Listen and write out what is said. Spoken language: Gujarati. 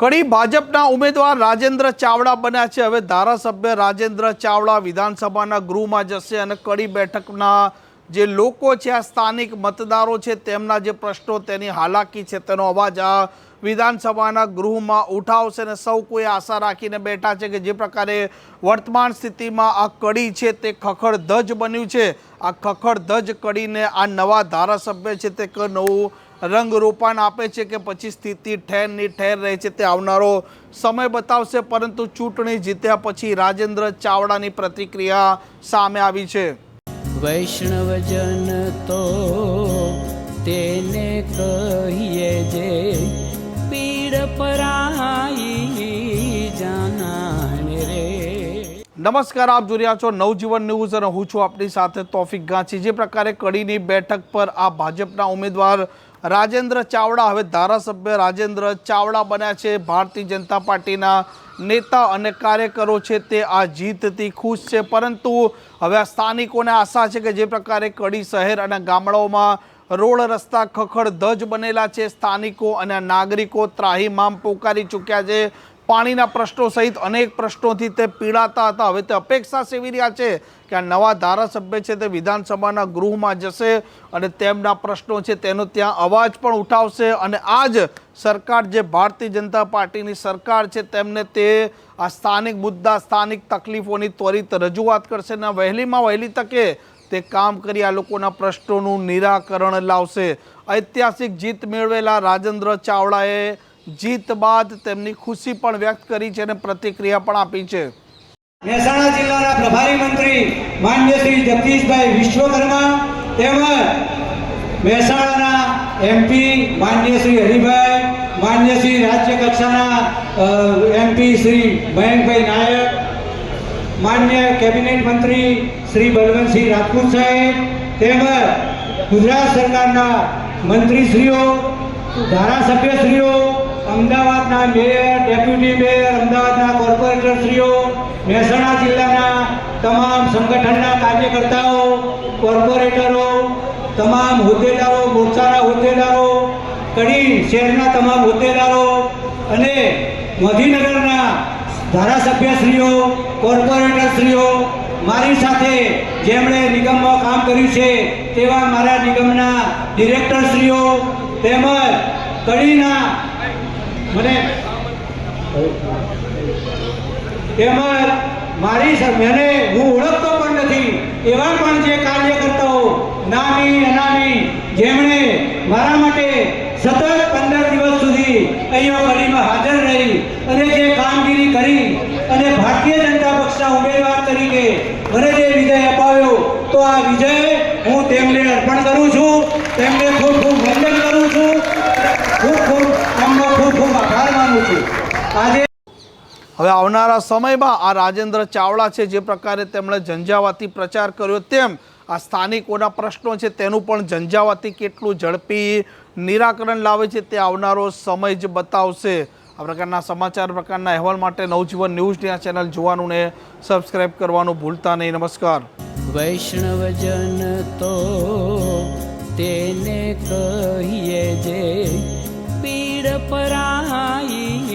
કડી ભાજપના ઉમેદવાર રાજેન્દ્ર ચાવડા બન્યા છે. હવે ધારાસભ્ય રાજેન્દ્ર ચાવડા વિધાનસભાના ગૃહમાં જશે અને કડી બેઠકના જે લોકો છે, આ સ્થાનિક મતદારો છે, તેમના જે પ્રશ્નો, તેની હાલાકી છે, તેનો અવાજ આ વિધાનસભાના ગૃહમાં ઉઠાવશે અને સૌ કોઈ આશા રાખીને બેઠા છે કે જે પ્રકારે વર્તમાન સ્થિતિમાં આ કડી છે, તે ખખડધજ બન્યું છે. આ ખખડધજ કડીને આ નવા ધારાસભ્ય છે, તે એક નવું રંગરૂપાન આપે છે કે પછી સ્થિતિ ઠેરની ઠેર રહે છે તે આવનારો સમય બતાવશે પરંતુ ચૂંટણી જીત્યા પછી રાજેન્દ્ર ચાવડાની પ્રતિક્રિયા સામે આવી છે. વૈષ્ણવજન તો તેને કહીએ જે પીડ પરાઈ જાનાને રે. નમસ્કાર આપ જોઈ રહ્યા છો નવજીવન ન્યૂઝ અને હું છું આપની સાથે તોફિક ગાંચી. જે પ્રકારે કડીની બેઠક પર આ ભાજપના ઉમેદવાર રાજેન્દ્ર ચાવડા, હવે ધારાસભ્ય રાજેન્દ્ર ચાવડા બન્યા છે. ભારતીય જનતા પાર્ટીના નેતા અને કાર્યકરો છે તે આ જીતથી ખુશ છે. પરંતુ હવે આ સ્થાનિકોને આશા છે કે જે પ્રકારે કડી શહેર અને ગામડાઓમાં રોડ રસ્તા ખખડધજ બનેલા છે, સ્થાનિકો અને નાગરિકો ત્રાહીમામ પોકારી ચૂક્યા છે. પાણીના પ્રશ્નો સહિત અનેક પ્રશ્નોથી તે પીડાતા હતા. હવે તે અપેક્ષા સેવી રહ્યા છે કે આ નવા ધારાસભ્ય છે તે વિધાનસભાના ગૃહમાં જશે અને તેમના પ્રશ્નો છે તેનો ત્યાં અવાજ પણ ઉઠાવશે અને આ જ સરકાર જે ભારતીય જનતા પાર્ટીની સરકાર છે તેમને તે આ સ્થાનિક મુદ્દા, સ્થાનિક તકલીફોની ત્વરિત રજૂઆત કરશે અને વહેલીમાં વહેલી તકે તે કામ કરી આ લોકોના પ્રશ્નોનું નિરાકરણ લાવશે. ઐતિહાસિક જીત મેળવેલા રાજેન્દ્ર ચાવડાએ જીત બાદ તેમની ખુશી પણ વ્યક્ત કરી છે અને પ્રતિક્રિયા પણ આપી છે. મહેસાણા જિલ્લાના પ્રભારી મંત્રી માન્ય શ્રી જગદીશભાઈ વિશ્વકર્મા તેમજ મહેસાણાના એમપી માન્ય શ્રી હરિભાઈ, માન્ય શ્રી રાજ્ય કક્ષાના એમપી શ્રી મયંકભાઈ નાયક, માન્ય કેબિનેટ મંત્રી શ્રી બલવંતસિંહ રાજપૂત સાહેબ, તેમજ ગુજરાત સરકારના મંત્રીશ્રીઓ, ધારાસભ્યશ્રીઓ અમદાવાદના મેયર, ડેપ્યુટી મેયર, અમદાવાદના કોર્પોરેટરશ્રીઓ મહેસાણા જિલ્લાના તમામ સંગઠનના કાર્યકર્તાઓ, કોર્પોરેટરો, તમામ હોદ્દેદારો, મોરચાના હોદ્દેદારો, કડી શહેરના તમામ હોદ્દેદારો અને ગાંધીનગરના ધારાસભ્યશ્રીઓ, કોર્પોરેટરશ્રીઓ, મારી સાથે જેમણે નિગમમાં કામ કર્યું છે તેવા મારા નિગમના ડિરેક્ટરશ્રીઓ, તેમજ કડીના મને તેમજ મારી મને હું ઓળખતો પણ નથી, એવા પણ જે કાર્યકર્તાઓ, નાની, અનામી, જેમણે મારા માટે સતત પંદર દિવસ સુધી અહીંયા કડીમાં હાજર રહી અને જે કામગીરી કરી અને ભારતીય જનતા પક્ષના ઉમેદવાર તરીકે મને જે વિજય અપાવ્યો તો આ વિજય હું તેમને અર્પણ કરું છું તેમને ખૂબ ખૂબ વંદન કરું છું ખૂબ ખૂબ એમનો ખૂબ ખૂબ હવે આવનારા સમયમાં આ રાજેન્દ્ર ચાવડા છે જે પ્રકારે તેમણે ઝંઝાવાતી પ્રચાર કર્યો તેમ આ સ્થાનિકોના પ્રશ્નો છે તેનું પણ ઝંઝાવાતી કેટલું ઝડપી નિરાકરણ લાવે છે તે આવનારો સમય જ બતાવશે. આ પ્રકારના સમાચાર, પ્રકારના અહેવાલ માટે નવજીવન ન્યૂઝની આ ચેનલ જોવાનું ને સબસ્ક્રાઈબ કરવાનું ભૂલતા નહીં. નમસ્કાર. વૈષ્ણવજન તો તેને કહીએ જે પીડ પરાઈ